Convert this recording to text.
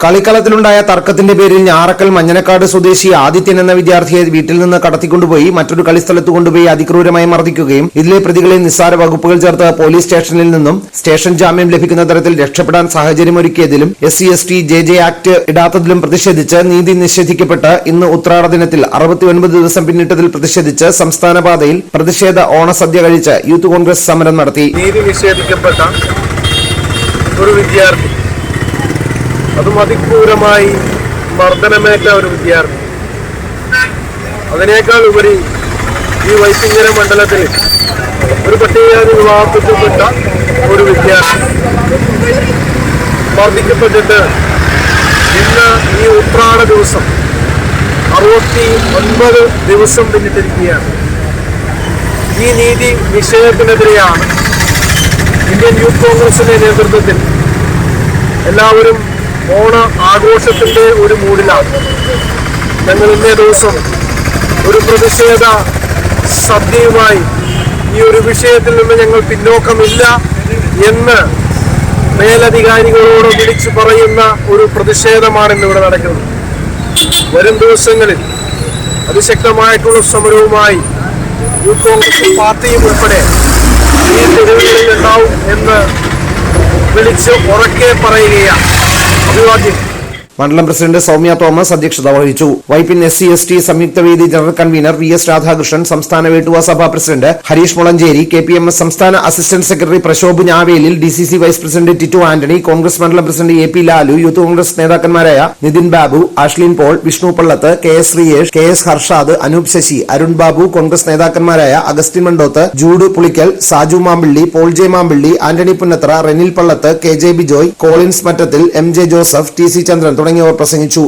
കളിക്കളത്തിലുണ്ടായ തർക്കത്തിന്റെ പേരിൽ ഞാറക്കൽ മഞ്ഞനക്കാട് സ്വദേശി ആദിത്യൻ എന്ന വിദ്യാർത്ഥിയെ വീട്ടിൽ നിന്ന് കടത്തിക്കൊണ്ടുപോയി മറ്റൊരു കളിസ്ഥലത്ത് കൊണ്ടുപോയി അതിക്രൂരമായി മർദ്ദിക്കുകയും ഇതിലെ പ്രതികളെ നിസ്സാര വകുപ്പുകൾ ചേർത്ത് പോലീസ് സ്റ്റേഷനിൽ നിന്നും സ്റ്റേഷൻ ജാമ്യം ലഭിക്കുന്ന തരത്തിൽ രക്ഷപ്പെടാൻ സാഹചര്യമൊരുക്കിയതിലും S C S T J J act ഇടാത്തതിലും പ്രതിഷേധിച്ച് നീതി നിഷേധിക്കപ്പെട്ട് ഇന്ന് ഉത്രാട ദിനത്തിൽ അറുപത്തിയൊൻപത് ദിവസം പിന്നിട്ടതിൽ പ്രതിഷേധിച്ച് സംസ്ഥാന പാതയിൽ പ്രതിഷേധ ഓണസദ്യ കഴിച്ച് യൂത്ത് കോൺഗ്രസ് സമരം നടത്തി. നീതി നിഷേധിക്കപ്പെട്ട ഒരു വിദ്യാർത്ഥി അതും അതിക്രൂരമായി മർദ്ദനമേറ്റ ഒരു വിദ്യാർത്ഥി. അതിനേക്കാൾ ഉപരി ഈ വൈസിംഗര മണ്ഡലത്തിൽ ഒരു പട്ടികജാതി വിവാഹത്തിൽപ്പെട്ട ഒരു വിദ്യാർത്ഥി മർദ്ദിക്കപ്പെട്ടിട്ട് ഇന്ന് ഈ ഉത്രാട ദിവസം അറുപത്തി ഒൻപത് ദിവസം പിന്നിട്ടിരിക്കുകയാണ്. ഈ നീതി നിഷേധത്തിനെതിരെയാണ് ഇന്ത്യൻ യൂത്ത് കോൺഗ്രസിന്റെ നേതൃത്വത്തിൽ എല്ലാവരും ഓണ ആഘോഷത്തിന്റെ ഒരു മൂടിലാണ് ഞങ്ങൾ ഇന്നേ ദിവസം ഒരു പ്രതിഷേധ സദ്യയുമായി ഈ ഒരു വിഷയത്തിൽ നിന്ന് ഞങ്ങൾ പിന്നോക്കമില്ല എന്ന് മേലധികാരികളോട് വിളിച്ചു പറയുന്ന ഒരു പ്രതിഷേധമാണ് ഇന്നിവിടെ നടക്കുന്നത്. വരും ദിവസങ്ങളിൽ അതിശക്തമായിട്ടുള്ള സമരവുമായി യൂത്ത് കോൺഗ്രസ് പാർട്ടിയും ഉൾപ്പെടെ ഈ തെരുവുകളിൽ ഉണ്ടാവും എന്ന് വിളിച്ച് ഉറക്കെ പറയുകയാണ്. 这个垃圾 മണ്ഡലം പ്രസിഡന്റ് സൗമ്യ തോമസ് അധ്യക്ഷത വഹിച്ചു. Vypin S C S T സംയുക്ത വേദി general convener V S Radhakrishnan സംസ്ഥാന Vettuva Sabha president Harish Mulanchery K P M S സംസ്ഥാന assistant secretary Prashobh Njavelil D C C vice president Tittu Antony Congress മണ്ഡലം president A P Lalu youth Congress നേതാക്കന്മാരായ Nithin Babu Ashlin Paul Vishnu Pallath K S Sreeyesh K S Harshad Anoop Sasi Arun Babu Congress നേതാക്കന്മാരായ Augustine Mandoth Jude Pulickal Saju Mampilly Paul J Mampilly Antony Punnathra Renil Pallath K J Bijoy Collins Mattathil M J Joseph T C Chandran തുടങ്ങിയവർ പ്രസംഗിച്ചു